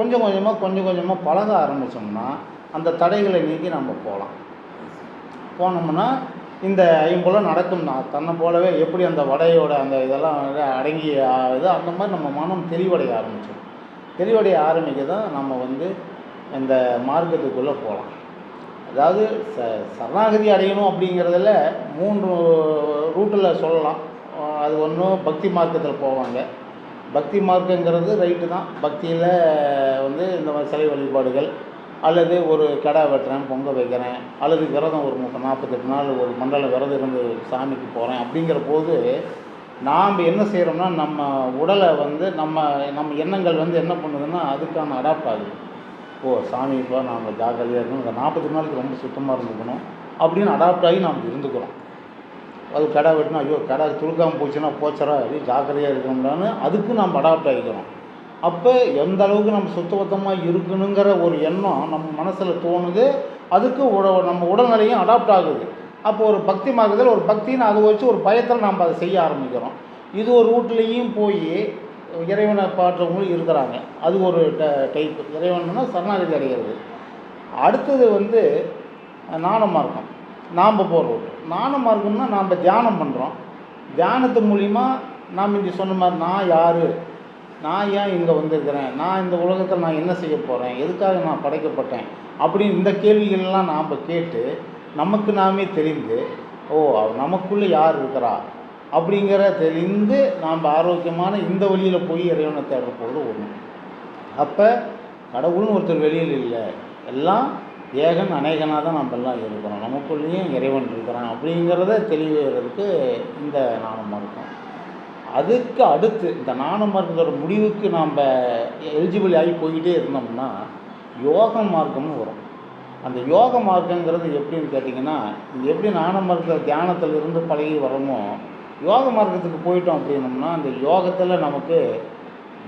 கொஞ்சம் கொஞ்சமாக கொஞ்சம் கொஞ்சமாக பழக ஆரம்பித்தோம்னா அந்த தடைகளை நீக்கி நம்ம போகலாம். போனோம்னா இந்த ஐம்புலம் நடக்கும் தன்னை போலவே எப்படி அந்த வடையோட அந்த இதெல்லாம் அடங்கி இது அந்த மாதிரி நம்ம மனம் தெளிவடைய ஆரம்பிச்சிடும் தெளிவடைய ஆரம்பிக்க தான் நம்ம வந்து இந்த மார்க்கத்துக்குள்ளே போகலாம். அதாவது ச சரணாகதி அடையணும் அப்படிங்கிறதுல மூன்று ரூட்டில் சொல்லலாம். அது ஒன்றும் பக்தி மார்க்கத்தில் போவாங்க. பக்தி மார்க்கங்கிறது ரைட்டு தான். பக்தியில் வந்து இந்த மாதிரி சிலை வழிபாடுகள் அல்லது ஒரு கடை வெட்டுறேன் பொங்கல் வைக்கிறேன் அல்லது விரதம் ஒரு முப்பது நாற்பத்தெட்டு நாள் ஒரு மண்டலம் விரதம் இருந்து சாமிக்கு போகிறேன் அப்படிங்கிற போது நாம் என்ன செய்கிறோம்னா நம்ம உடலை வந்து நம்ம நம்ம எண்ணங்கள் வந்து என்ன பண்ணுதுன்னா அதுக்கான அடாப்ட் ஆகுது. ஓ சாமி இப்போ நாம் ஜாக்கிரதையாக இருக்கணும். இந்த நாற்பத்தி நாளைக்கு ரொம்ப சுத்தமாக இருந்துக்கணும் அப்படின்னு அடாப்ட் ஆகி நாம் இருந்துக்கிறோம். அது கடை வெட்டினா ஐயோ கடை துளுக்காமல் போச்சுன்னா போச்சரா அது ஜாக்கிரதையாக இருக்கணும்லான்னு அதுக்கு நம்ம அடாப்ட் ஆகிக்கிறோம் அப்போ எந்த அளவுக்கு நம்ம சுத்தபத்தமாக இருக்கணுங்கிற ஒரு எண்ணம் நம்ம மனசில் தோணுது அதுக்கு உட நம்ம உடல்நிலையும் அடாப்ட் ஆகுது. அப்போ ஒரு பக்தி மார்க்கத்தில் ஒரு பக்தின்னு அதை வச்சு ஒரு பயத்தில் நம்ம அதை செய்ய ஆரம்பிக்கிறோம். இது ஒரு ரூட்லேயும் போய் இறைவனை பாடுறவங்களும் இருக்கிறாங்க. அது ஒரு ட டைப் இறைவன்னா சரணாகதி அடைகிறது. அடுத்தது வந்து நாணமாக இருக்கும் நாம் போகிற ரூட் ஞான மார்க்கம்னா நாம் தியானம் பண்ணுறோம் தியானத்து மூலிமா நாம் இங்கே சொன்ன மாதிரி நான் யார்? நான் ஏன் இங்கே வந்திருக்கிறேன்? நான் இந்த உலகத்தில் நான் என்ன செய்ய போகிறேன் எதுக்காக நான் படைக்கப்பட்டேன்? அப்படின்னு இந்த கேள்விகள்லாம் நாம் கேட்டு நமக்கு நாமே தெரிந்து ஓ நமக்குள்ளே யார் இருக்கிறா? அப்படிங்கிற தெரிந்து நாம் ஆரோக்கியமான இந்த வழியில் போய் இறைவனை தேடுற போது ஒன்று அப்போ கடவுள்னு ஒருத்தர் வெளியில் இல்லை. எல்லாம் ஏகன் அநேகனாக தான் நம்ம எல்லாம் இருக்கிறோம் நமக்குள்ளேயும் இறைவன் இருக்கிறான் அப்படிங்கிறத தெளிவுகிறதுக்கு இந்த நாணம் இருக்கும் அதுக்கு அடுத்து இந்த நாண மார்க்கத்தோட முடிவுக்கு நாம் எலிஜிபிள் ஆகி போய்கிட்டே இருந்தோம்னா யோக மார்க்கம்னு வரும். அந்த யோக மார்க்கங்கிறது எப்படின்னு கேட்டிங்கன்னா இது எப்படி நாணம் மார்க்க தியானத்தில் இருந்து பழகி வரமோ யோக மார்க்கத்துக்கு போயிட்டோம் அப்படின்னம்னா அந்த யோகத்தில் நமக்கு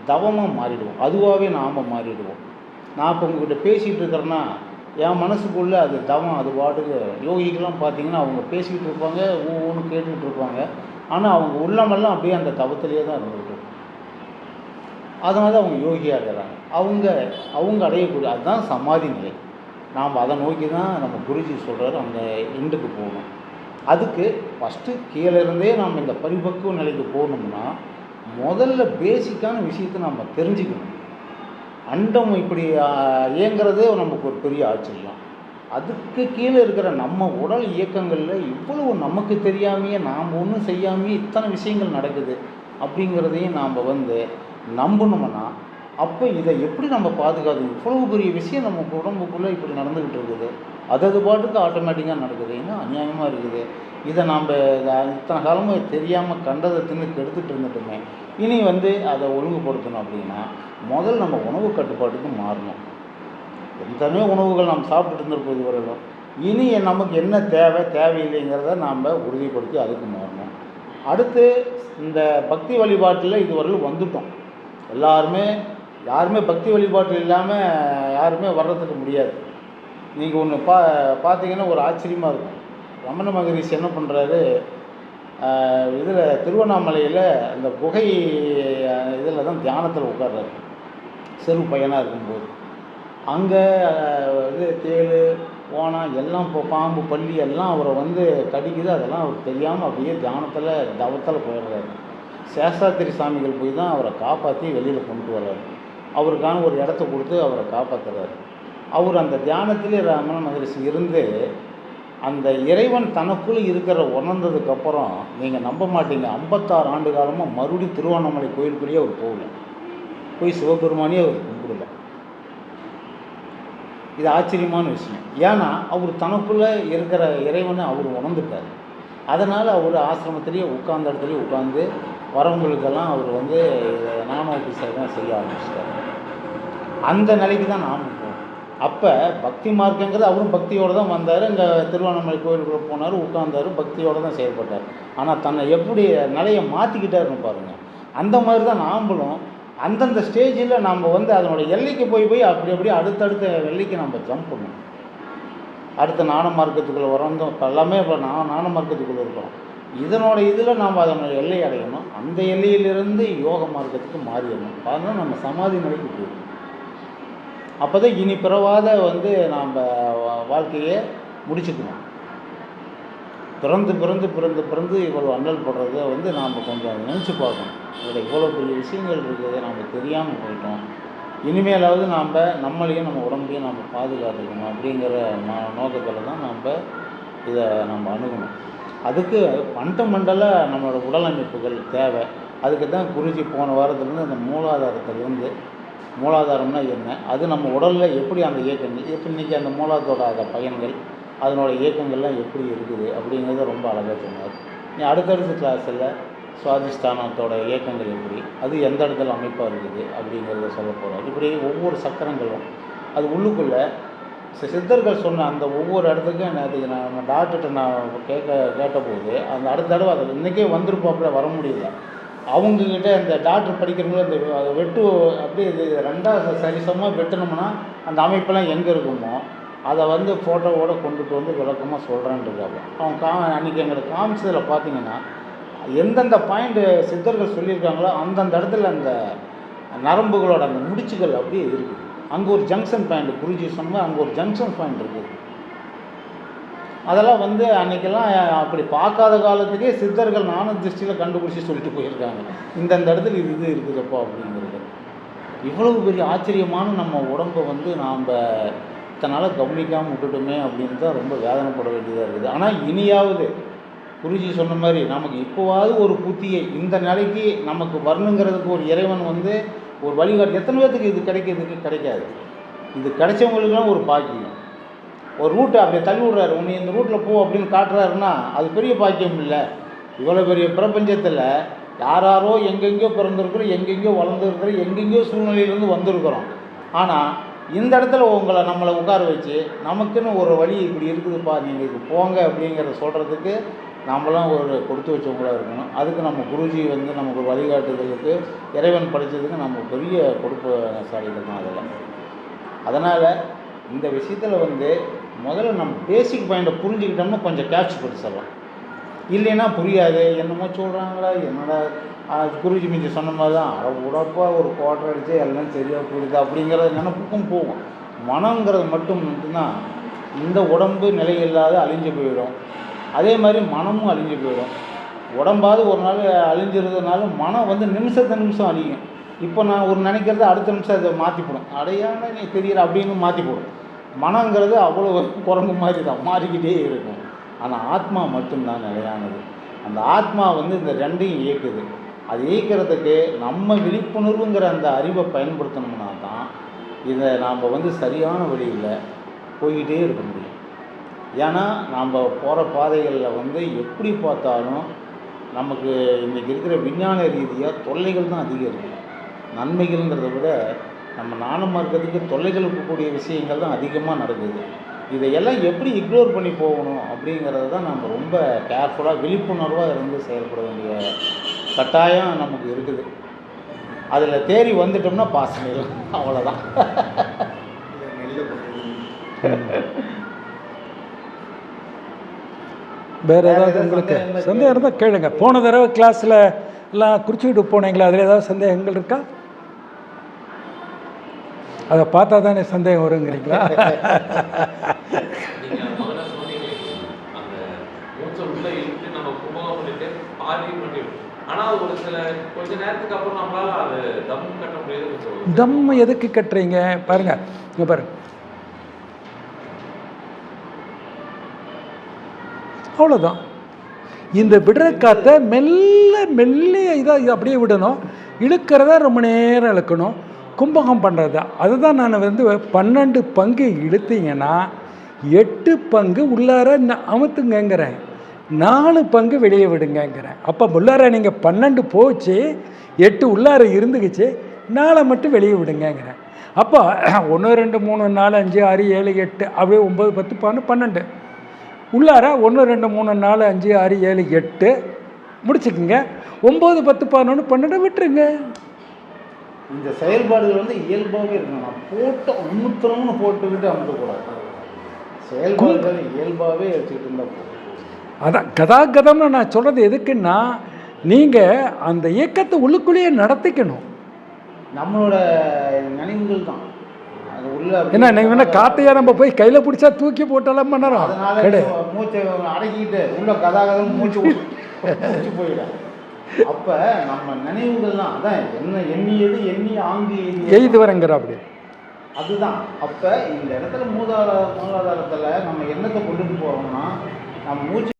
தவமாக மாறிடுவோம். அதுவாகவே நாம் மாறிடுவோம். நான் இப்போ உங்கள்கிட்ட பேசிகிட்டு இருக்கிறேன்னா என் மனசுக்குள்ளே அது தவம் அது பாட்டுக்கு. யோகிக்கெல்லாம் பார்த்தீங்கன்னா அவங்க பேசிக்கிட்டு இருப்பாங்க ஒவ்வொன்று கேட்டுக்கிட்டு இருப்பாங்க. ஆனால் அவங்க உள்ளமெல்லாம் அப்படியே அந்த தவத்திலேயே தான் இருந்துகிட்டு அதனால தான் அவங்க யோகியாக இருக்கிறாங்க. அவங்க அவங்க அடையக்கூடிய அதுதான் சமாதி நிலை. நாம் அதை நோக்கி தான் நம்ம குருஜி சொல்கிறார் அந்த எண்டுக்கு போகணும். அதுக்கு ஃபஸ்ட்டு கீழே இருந்தே நாம் இந்த பரிபக்குவ நிலைக்கு போகணும்னா முதல்ல பேசிக்கான விஷயத்தை நம்ம தெரிஞ்சுக்கணும். அண்டம் இப்படி இயங்கிறதே இயங்குறதே நமக்கு ஒரு பெரிய ஆச்சரியம். அதுக்கு கீழே இருக்கிற நம்ம உடல் இயக்கங்களில் இவ்வளவு நமக்கு தெரியாமையே நாம் ஒன்றும் செய்யாமையே இத்தனை விஷயங்கள் நடக்குது அப்படிங்கிறதையும் நாம் வந்து நம்பணும்னா அப்போ இதை எப்படி நம்ம பாதுகாது இவ்வளவு பெரிய விஷயம் நம்ம உடம்புக்குள்ளே இப்படி நடந்துக்கிட்டு இருக்குது. அது அது பாட்டுக்கு ஆட்டோமேட்டிக்காக நடக்குது. ஏன்னா அநியாயமாக இருக்குது? இதை நாம் இத்தனை காலமும் தெரியாமல் கண்டதை தின்னு கெடுத்துட்டு இருந்துட்டோமே. இனி வந்து அதை ஒழுங்குபடுத்தணும் அப்படின்னா முதல் நம்ம உணவு கட்டுப்பாட்டுக்கு மாறணும். எத்தனையோ உணவுகள் நாம் சாப்பிட்டுட்டு இருந்திருப்போம் இதுவரையிலும் இனி நமக்கு என்ன தேவை தேவையில்லைங்கிறத நாம் உறுதிப்படுத்தி அதுக்கு மாறணும். அடுத்து இந்த பக்தி வழிபாட்டில் இதுவரையிலும் வந்துட்டோம். எல்லாருமே யாருமே பக்தி வழிபாட்டு இல்லாமல் யாருமே வர்றதுக்கு முடியாது. நீங்கள் ஒன்று பா பார்த்தீங்கன்னா ஒரு ஆச்சரியமாக இருக்கும். ரமண மகரிஷி என்ன பண்ணுறாரு இதில் திருவண்ணாமலையில் அந்த குகை இதில் தான் தியானத்தில் உட்கார்றாரு. சிறு பையனாக இருக்கும்போது. அங்கே இது தேள் ஓணம் எல்லாம் இப்போ பாம்பு பள்ளி எல்லாம் அவரை வந்து கடிக்குது. அதெல்லாம் அவர் தெரியாமல் அப்படியே தியானத்தில் தவத்தில் போயிடுறாரு. சேஷாத்திரி சாமிகள் போய் தான் அவரை காப்பாற்றி வெளியில் கொண்டு வர்றாரு. அவருக்கான ஒரு இடத்த கொடுத்து அவரை காப்பாற்றுறாரு அவர் அந்த தியானத்திலே ரமண மகரிஷி இருந்து அந்த இறைவன் தனக்குள் இருக்கிற உணர்ந்ததுக்கப்புறம் நீங்கள் நம்ப மாட்டீங்க. ஐம்பத்தாறு ஆண்டு காலமாக மறுபடியும் திருவண்ணாமலை கோயிலுக்குள்ளேயே அவர் போகல. போய் சிவபெருமானே அவர் கும்பிடல. இது ஆச்சரியமான விஷயம். ஏன்னா அவர் தனக்குள்ளே இருக்கிற இறைவனை அவர் உணர்ந்துட்டார். அதனால் அவர் ஆசிரமத்திலேயே உட்கார்ந்த இடத்துலையே உட்காந்து வரவங்களுக்கெல்லாம் அவர் வந்து நாம ஆஃபீஸர் தான் செய்ய ஆரம்பிச்சிட்டார். அந்த நிலைக்கு தான் நான் அப்போ பக்தி மார்க்கங்கிறது அவரும் பக்தியோடு தான் வந்தார். இங்கே திருவண்ணாமலை கோயிலுக்குள்ளே போனார் உட்காந்தார் பக்தியோடு தான் செயல்பட்டார். ஆனால் தன்னை எப்படி நிலையை மாற்றிக்கிட்டாருன்னு பாருங்கள் அந்த மாதிரி தான் நாம்பளும் அந்தந்த ஸ்டேஜில் நாம் வந்து அதனோட எல்லைக்கு போய் போய் அப்படி அப்படியே அடுத்தடுத்த எல்லைக்கு நம்ம ஜம்ப் பண்ணணும். அடுத்த நாண மார்க்கத்துக்குள்ளே வரோம் இப்போ எல்லாமே இப்போ நான் நாண மார்க்கத்துக்குள்ளே இருக்கிறோம். இதனோட இதில் நாம் அதனோட எல்லை அடையணும். அந்த எல்லையிலிருந்து யோக மார்க்கத்துக்கு மாறிடணும் அதனால் நம்ம சமாதி நிலைக்கு போயிடணும். அப்போ தான் இனி பிறவாத வந்து நாம் வாழ்க்கையை முடிச்சுக்கணும். பிறந்து பிறந்து பிறந்து பிறந்து இவ்வளோ அண்ணல் படுறத வந்து நாம் கொஞ்சம் நினச்சி பார்க்கணும். இதில் இவ்வளோ பெரிய விஷயங்கள் இருக்குது நாம் தெரியாமல் போயிட்டோம். இனிமேலாவது நாம் நம்மளையும் நம்ம உடம்பையும் நம்ம பாதுகாத்துக்கணும் அப்படிங்கிற ம நோக்கத்தில் தான் நாம் இதை நம்ம அணுகணும். அதுக்கு பண்டமண்டலாக நம்மளோட உடலமைப்புகள் தேவை. அதுக்கு தான் குருஜி போன வாரத்துலேருந்து அந்த மூலாதாரத்திலேருந்து மூலாதாரம்னா என்ன? அது நம்ம உடலில் எப்படி அந்த இயக்கங்கள் இப்போ இன்றைக்கி அந்த மூலாதத்தோட அந்த பயன்கள் அதனோட இயக்கங்கள்லாம் எப்படி இருக்குது அப்படிங்கிறத ரொம்ப அழகாக சொன்னார். நீ அடுத்தடுத்த கிளாஸில் சுவாதிஷ்டானத்தோட இயக்கங்கள் எப்படி அது எந்த இடத்துல அமைப்பாக இருக்குது அப்படிங்கிறத சொல்ல போகிறார் இப்படி ஒவ்வொரு சக்கரங்களும் அது உள்ளுக்குள்ளே சித்தர்கள் சொன்ன அந்த ஒவ்வொரு இடத்துக்கும் நேற்றுக்கு நான் டாக்டர்கிட்ட நான் கேட்க கேட்டபோது அந்த அடுத்த தடவை அது இன்றைக்கே வந்திருப்பாப்புல வர முடியல. அவங்கக்கிட்ட அந்த டாக்டர் படிக்கிறவங்க அந்த அதை வெட்டு அப்படியே இது ரெண்டாவது சரிசமமாக வெட்டணும்னா அந்த அமைப்பெல்லாம் எங்கே இருக்குமோ அதை வந்து ஃபோட்டோவோடு கொண்டுட்டு வந்து விளக்கமாக சொல்கிறேன்ருக்காங்க அவன் கா அன்றைக்கி எங்களுக்கு காமிச்சதில் பார்த்தீங்கன்னா எந்தெந்த பாயிண்ட்டு சித்தர்கள் சொல்லியிருக்காங்களோ அந்தந்த இடத்துல அந்த நரம்புகளோட அந்த முடிச்சுகள் அப்படியே இருக்குது அங்கே ஒரு ஜங்ஷன் பாயிண்ட் குருஜி சொன்னால் அங்கே ஒரு ஜங்ஷன் பாயிண்ட் இருக்குது. அதெல்லாம் வந்து அன்றைக்கெல்லாம் அப்படி பார்க்காத காலத்துக்கே சித்தர்கள் நானும் திருஷ்டியில் கண்டுபிடிச்சி சொல்லிட்டு போயிருக்காங்க. இந்தந்த இடத்துல இது இது இருக்குதுப்பா அப்படிங்கிறது. இவ்வளவு பெரிய ஆச்சரியமான நம்ம உடம்பை வந்து நாம் இத்தனை கவனிக்காமல் விட்டுட்டோமே அப்படின்னு தான் ரொம்ப வேதனைப்பட வேண்டியதாக இருக்குது. ஆனால் இனியாவது குருஜி சொன்ன மாதிரி நமக்கு இப்போவாவது ஒரு புத்தியை இந்த நிலைக்கு நமக்கு வரணுங்கிறதுக்கு ஒரு இறைவன் வந்து ஒரு வழிகாட்டு. எத்தனை பேர்த்துக்கு இது கிடைக்கிறதுக்கு கிடைக்காது. இது கிடைச்சவங்களுக்குலாம் ஒரு பாக்கியம். ஒரு ரூட்டை அப்படியே தள்ளி விடுறாரு. உன்னை இந்த ரூட்டில் போ அப்படின்னு காட்டுறாருன்னா அது பெரிய பாக்கியம் இல்லை. இவ்வளோ பெரிய பிரபஞ்சத்தில் யாராரோ எங்கெங்கேயோ பிறந்திருக்கிறோம் எங்கெங்கேயோ வளர்ந்துருக்கிறோம் எங்கெங்கேயோ சூழ்நிலையிலேருந்து வந்திருக்கிறோம். ஆனால் இந்த இடத்துல உங்களை நம்மளை உட்கார வச்சு நமக்குன்னு ஒரு வழி இப்படி இருக்குதுப்பா நீங்கள் இது போங்க அப்படிங்கிறத சொல்கிறதுக்கு நம்மளாம் ஒரு கொடுத்து வச்சவங்களாக இருக்கணும். அதுக்கு நம்ம குருஜி வந்து நமக்கு ஒரு வழிகாட்டுதலுக்கு இறைவன் படித்ததுக்கு நம்ம பெரிய கொடுப்பசாலிகள் தான் அதில். அதனால் இந்த விஷயத்தில் வந்து முதல்ல நம்ம பேசிக் பாயிண்ட்டை புரிஞ்சுக்கிட்டோம்னா கொஞ்சம் கேட்ச் பிடிச்சிடலாம் இல்லைன்னா புரியாது. என்னமோ சொல்கிறாங்களா என்னடா குருஜி மிஞ்சி சொன்ன மாதிரி தான். அரை உடப்பா ஒரு குவார்டர் அடித்து எல்லாம் சரியாக புரியுது அப்படிங்கிறது நினப்புக்கும் போகும். மனங்கிறது மட்டும் மட்டும்தான். இந்த உடம்பு நிலையில்லாத அழிஞ்சு போயிடும். அதே மாதிரி மனமும் அழிஞ்சு போயிடும். உடம்பாவது ஒரு நாள் அழிஞ்சிருந்ததுனால மனம் வந்து நிமிஷத்து நிமிஷம் அழியும். இப்போ நான் ஒரு நினைக்கிறத அடுத்த நிமிஷம் அதை மாற்றிப்படும் அடையாமல் நீ தெரியல அப்படின்னு மாற்றி போடும் மனங்கிறது அவ்வளோ குரங்கு மாதிரி தான் மாறிக்கிட்டே இருக்கும். ஆனால் ஆத்மா மட்டும்தான் நிலையானது. அந்த ஆத்மா வந்து இந்த ரெண்டையும் இயக்குது. அது இயக்கிறதுக்கு நம்ம விழிப்புணர்வுங்கிற அந்த அறிவை பயன்படுத்தணும்னா தான் இதை நாம் வந்து சரியான வழியில் போய்கிட்டே இருக்க முடியும். ஏன்னா நாம் போகிற பாதைகளில் வந்து எப்படி பார்த்தாலும் நமக்கு இன்றைக்கி இருக்கிற விஞ்ஞான ரீதியாக தொல்லைகள் தான் அதிகம் இருக்குது நன்மைகள்ங்கிறத விட நம்ம நாணமாக இருக்கிறதுக்கு தொல்லைகள் இருக்கக்கூடிய விஷயங்கள் தான் அதிகமாக நடக்குது. இதையெல்லாம் எப்படி இக்னோர் பண்ணி போகணும் அப்படிங்கிறது தான் நம்ம ரொம்ப கேர்ஃபுல்லாக விழிப்புணர்வாக இருந்து செயல்பட வேண்டிய கட்டாயம் நமக்கு இருக்குது. அதில் தேறி வந்துட்டோம்னா பாஸ் பண்ணிடலாம் அவ்வளோதான் வேறு ஏதாவது உங்களுக்கு சந்தேகம் இருந்தால் கேளுங்க. போன தடவை கிளாஸில் எல்லாம் குறிச்சிக்கிட்டு போனீங்களா அதில் ஏதாவது சந்தேகங்கள் இருக்கா? அது தம் கட்ட முடியாது கொஞ்சம் தம் எதுக்கு கட்டுறீங்க? பாருங்க. இங்க பாருங்க அவ்வளோதான் இந்த விடுற காற்றை மெல்ல மெல்ல இதாக அப்படியே விடணும். இழுக்கிறதா ரொம்ப நேரம் இழுக்கணும். கும்பகம் பண்ணுறது அதுதான் நான் வந்து பன்னெண்டு பங்கு இழுத்தீங்கன்னா எட்டு பங்கு உள்ளார ந- அமுத்துங்கங்கிறேன். நாலு பங்கு வெளியே விடுங்கங்கிறேன். அப்போ உள்ளார நீங்கள் பன்னெண்டு போச்சு எட்டு உள்ளார இருந்துக்குச்சு நாலை மட்டும் வெளியே விடுங்கங்கிறேன். அப்போ ஒன்று ரெண்டு மூணு நாலு அஞ்சு ஆறு ஏழு எட்டு அப்படியே ஒம்பது பத்து பானு பன்னெண்டு. உள்ளார ஒன்று ரெண்டு மூணு நாலு அஞ்சு ஆறு ஏழு எட்டு முடிச்சுக்குங்க. ஒம்பது பத்து பதினொன்று பன்னெண்டு விட்டுருங்க. இந்த செயல்பாடுகள் வந்து இயல்பாகவே இருக்கணும் நான் போட்டு அமுத்துறோம்னு போட்டுக்கிட்டு அமுத்தக்கூடாது. செயல்பாடுகள் இயல்பாகவே வச்சுக்கிட்டு இருந்தால் போதும். அதான் கதாகதம்னு நான் சொல்கிறது எதுக்குன்னா நீங்கள் அந்த இயக்கத்தை உள்ளுக்குள்ளேயே நடத்திக்கணும். நம்மளோட நினைவுகள் தான். அது உள்ள என்ன நீங்கள் என்ன காத்தையா நம்ம போய் கையில் பிடிச்சா தூக்கி போட்டாலும் பண்ணறோம். அதனால மூச்சை அடக்கிட்டு உள்ள கதாகதம் மூச்சு போயிடும். அப்ப நம்ம நினைவுகள்லாம் அதான் என்ன எண்ணியது எண்ணி ஆங்கு எய்தியது. எய்து வரங்கிற அப்படி அதுதான் அப்ப இந்த இடத்துல மூதாதார மூலாதாரத்துல நம்ம என்னத்தை கொண்டுட்டு போறோம்னா நம்ம மூச்சு